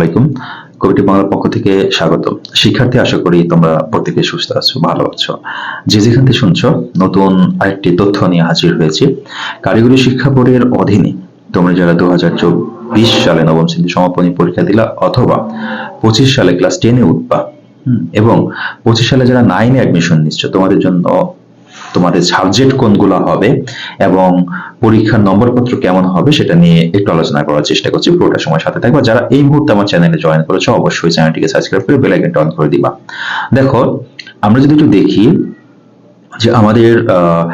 আলাইকুম। কবিটি বাংলার পক্ষ থেকে স্বাগত। শিক্ষার্থী, আশা করি তোমরা প্রত্যেকে সুস্থ আছো, ভালো আছো। যে যেখান থেকে শুনছো, নতুন আরেকটি তথ্য নিয়ে হাজির হয়েছি। কারিগরি শিক্ষা বোর্ডের অধীনে তোমরা যারা দু হাজার চব্বিশ সালে নবম শ্রেণি সমাপনী পরীক্ষা দিলা অথবা পঁচিশ সালে ক্লাস টেনে উঠবা এবং পঁচিশ সালে যারা নাইনে অ্যাডমিশন নিচ্ছ, তোমাদের জন্য তোমাদের সাবজেক্ট কোনগুলো হবে এবং পরীক্ষার নম্বরপত্র কেমন হবে সেটা নিয়ে একটু আলোচনা করার চেষ্টা করছি। পুরোটা সময় সাথে থাকবা। যারা এই মুহূর্তে আমার চ্যানেলে জয়েন করেছ অবশ্যই চ্যানেলটিকে সাবস্ক্রাইব করে বেল আইকনটা অন করে দিবা। দেখো আমরা যদি একটু দেখি যে আমাদের আহ,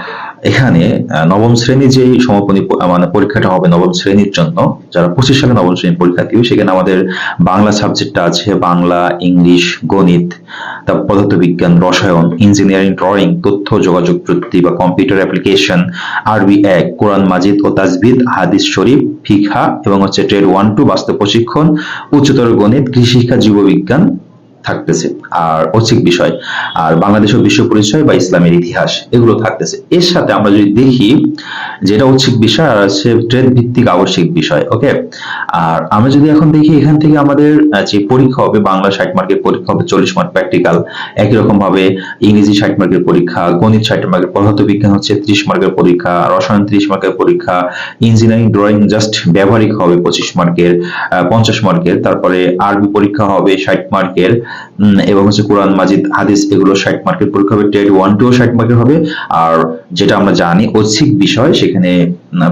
এখানে নবম শ্রেণি যেই সমাপনী মানে পরীক্ষাটা হবে নবম শ্রেণির জন্য, যারা পঁচিশ সালে নবম শ্রেণির পরীক্ষা দিবে, সেখানে আমাদের বাংলা সাবজেক্টটা আছে বাংলা, ইংলিশ, গণিত তারপর পদার্থবিজ্ঞান, রসায়ন ইঞ্জিনিয়ারিং ড্রয়িং তথ্য, যোগাযোগ প্রযুক্তি বা কম্পিউটার অ্যাপ্লিকেশন আরবি এক, কোরআন মাজিদ ও তাজবিদ, হাদিস শরীফ ফিখা এবং হচ্ছে ট্রেড ওয়ান টু বাস্তব প্রশিক্ষণ, উচ্চতর গণিত কৃষিশিক্ষা জীববিজ্ঞান থাকতেছে। আর ঐচ্ছিক বিষয়, আর বাংলাদেশ বিশ্ব পরিচয় বা ইসলামের ইতিহাস, এগুলো থাকতেছে। এর সাথে আমরা যদি দেখি যেটা ঐচ্ছিক বিষয় আর আছে ট্রেড ভিত্তিক আবশ্যিক বিষয় ওকে আর আমরা যদি এখন দেখি এখান থেকে আমাদের যে পরীক্ষা হবে, বাংলা ষাট মার্কের পরীক্ষা হবে চল্লিশ মার্ক প্র্যাকটিক্যাল একই রকম ভাবে ইংরেজি ষাট মার্কের পরীক্ষা, গণিত ষাট মার্কের পদার্থ বিজ্ঞান হচ্ছে ত্রিশ মার্কের পরীক্ষা, রসায়ন ত্রিশ মার্কের পরীক্ষা ইঞ্জিনিয়ারিং ড্রয়িং জাস্ট ব্যবহারিক হবে পঁচিশ মার্কের পঞ্চাশ মার্কের, তারপরে আরবি পরীক্ষা হবে ষাট মার্কের এবং হচ্ছে কোরআন, মাজিদ, হাদিস, এগুলো ষাট মার্কের পরীক্ষা হবে টেড ওয়ান টু ষাট মার্কের হবে, আর যেটা আমরা জানি ঐচ্ছিক বিষয়, সেখানে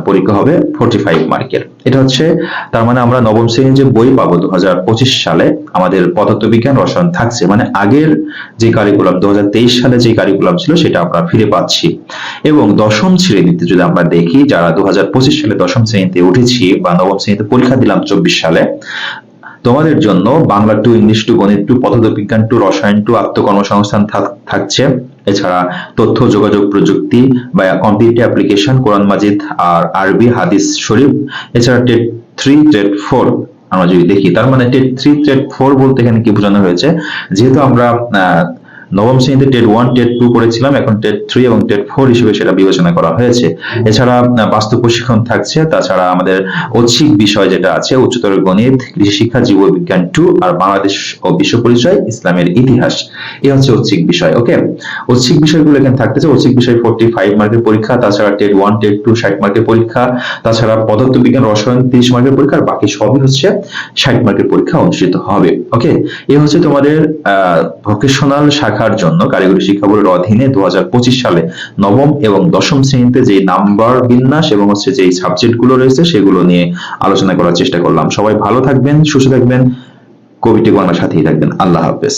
পরীক্ষা হবে ফোর্টি ফাইভ মার্কের। এটা হচ্ছে, তার মানে আমরা নবম শ্রেণির যে বই পাবো দু সালে, আমাদের পদার্থবিজ্ঞান রসায়ন থাকছে। মানে আগের যে কারিকুলাম দু হাজার তেইশ সালে যে কারিকুলাম ছিল, সেটা আমরা ফিরে পাচ্ছি। এবং দশম শ্রেণীতে যদি আমরা দেখি, যারা দু হাজার পঁচিশ সালে দশম শ্রেণীতে উঠেছি বা নবম শ্রেণীতে পরীক্ষা দিলাম চব্বিশ সালে তোমাদের জন্য বাংলা টু ইংলিশ, টু গণিত, টু পদার্থবিজ্ঞান, টু রসায়ন, টু আত্মকর্মসংস্থান থাক- থাকছে। এছাড়া তথ্য, যোগাযোগ, প্রযুক্তি বা কম্পিউটার অ্যাপ্লিকেশন, কোরআন, মাজিদ আর আরবি হাদিস শরীফ। এছাড়া টেট থ্রি, টেট ফোর, আমরা যদি দেখি, তার মানে টেট থ্রি, টেট ফোর বলতে এখানে কি বোঝানো হয়েছে? যেহেতু আমরা নবম শ্রেণীতে টেট ওয়ান, টেট টু করেছিলাম এখন টেট থ্রি এবং টেট ফোর হিসেবে সেটা বিবেচনা করা হয়েছে। এছাড়া বাস্তব প্রশিক্ষণ থাকছে। তাছাড়া আমাদের ঐচ্ছিক বিষয় যেটা আছে, উচ্চতর গণিত, কৃষি শিক্ষা, জীববিজ্ঞান টু আর বাংলাদেশ ও বিশ্ব পরিচয়, ইসলামের ইতিহাস। এই হচ্ছে ঐচ্ছিক বিষয়, ওকে? ঐচ্ছিক বিষয়গুলো এখানে থাকতেছে। ঐচ্ছিক বিষয় ফোর্টি ফাইভ মার্কের পরীক্ষা, তাছাড়া টেট ওয়ান, টেট টু ষাট মার্কের পরীক্ষা, তাছাড়া পদার্থবিজ্ঞান, রসায়ন তিরিশ মার্কের পরীক্ষা, আর বাকি সবই হচ্ছে ষাট মার্কের পরীক্ষা অনুষ্ঠিত হবে, ওকে? এই হচ্ছে তোমাদের, আহ ভোকেশনাল শাখার জন্য কারিগরি শিক্ষা বোর্ডের অধীনে দু হাজার পঁচিশ সালে নবম এবং দশম শ্রেণীতে যে নাম্বার বিন্যাস এবং হচ্ছে যে সাবজেক্টগুলো রয়েছে সেগুলো নিয়ে আলোচনা করার চেষ্টা করলাম। সবাই ভালো থাকবেন, সুস্থ থাকবেন। কবিটি বাংলার সাথেই থাকবেন। আল্লাহ হাফেজ।